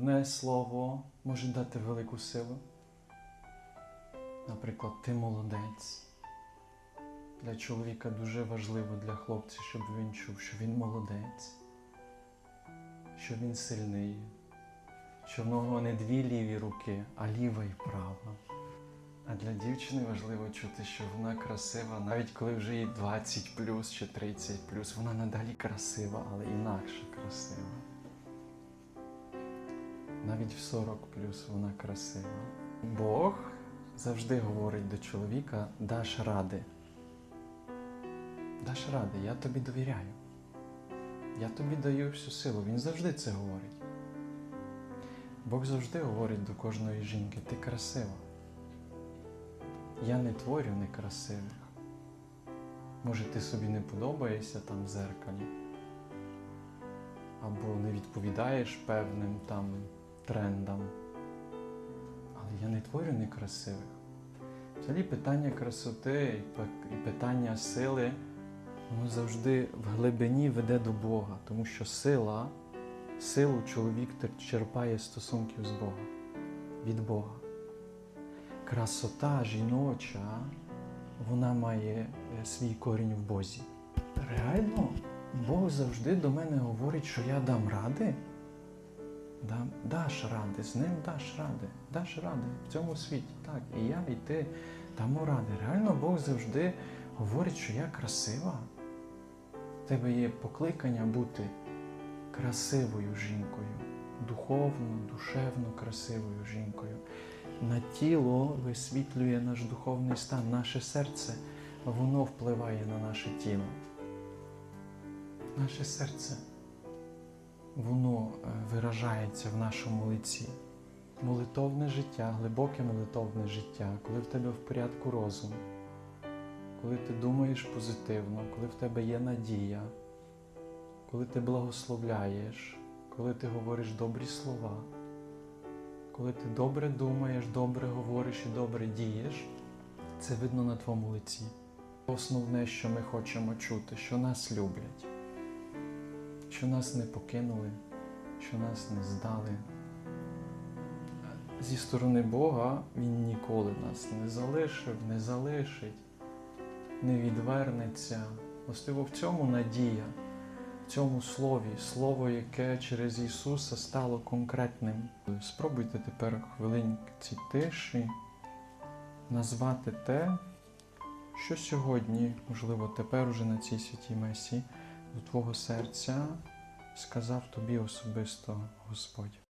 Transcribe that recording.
Одне слово може дати велику силу. Наприклад, ти молодець. Для чоловіка дуже важливо для хлопця, щоб він чув, що він молодець, що він сильний, що в нього не дві ліві руки, а ліва і права. А для дівчини важливо чути, що вона красива, навіть коли вже їй 20 плюс чи 30 плюс, вона надалі красива, але інакше красива. Навіть в 40 плюс вона красива. Бог завжди говорить до чоловіка: даш ради. Даш ради, я тобі довіряю. Я тобі даю всю силу. Він завжди це говорить. Бог завжди говорить до кожної жінки: ти красива. Я не творю некрасивих. Може, ти собі не подобаєшся там в зеркалі, або не відповідаєш певним там трендам. Але я не творю некрасивих. Взагалі питання красоти і питання сили, воно завжди в глибині веде до Бога, тому що сила, силу чоловік черпає стосунків з Бога, від Бога. Красота жіноча, вона має е, свій корінь в Бозі. Реально, Бог завжди до мене говорить, що я дам ради. Даш ради, з ним даш ради, даш ради в цьому світі. Так, і я, і ти дамо ради. Реально Бог завжди говорить, що я красива. В тебе є покликання бути красивою жінкою, духовно, душевно красивою жінкою. На тіло висвітлює наш духовний стан, наше серце, воно впливає на наше тіло. Наше серце воно виражається в нашому лиці. Молитовне життя, глибоке молитовне життя, коли в тебе в порядку розум, коли ти думаєш позитивно, коли в тебе є надія, коли ти благословляєш, коли ти говориш добрі слова, коли ти добре думаєш, добре говориш і добре дієш, це видно на твоєму лиці. Основне, що ми хочемо чути, що нас люблять що нас не покинули, що нас не здали. Зі сторони Бога Він ніколи нас не залишив, не залишить, не відвернеться. Властиво в цьому надія, в цьому слові, слово, яке через Ісуса стало конкретним. Спробуйте тепер хвилинці тиші назвати те, що сьогодні, можливо, тепер уже на цій святій месі, до твого серця сказав тобі особисто Господь.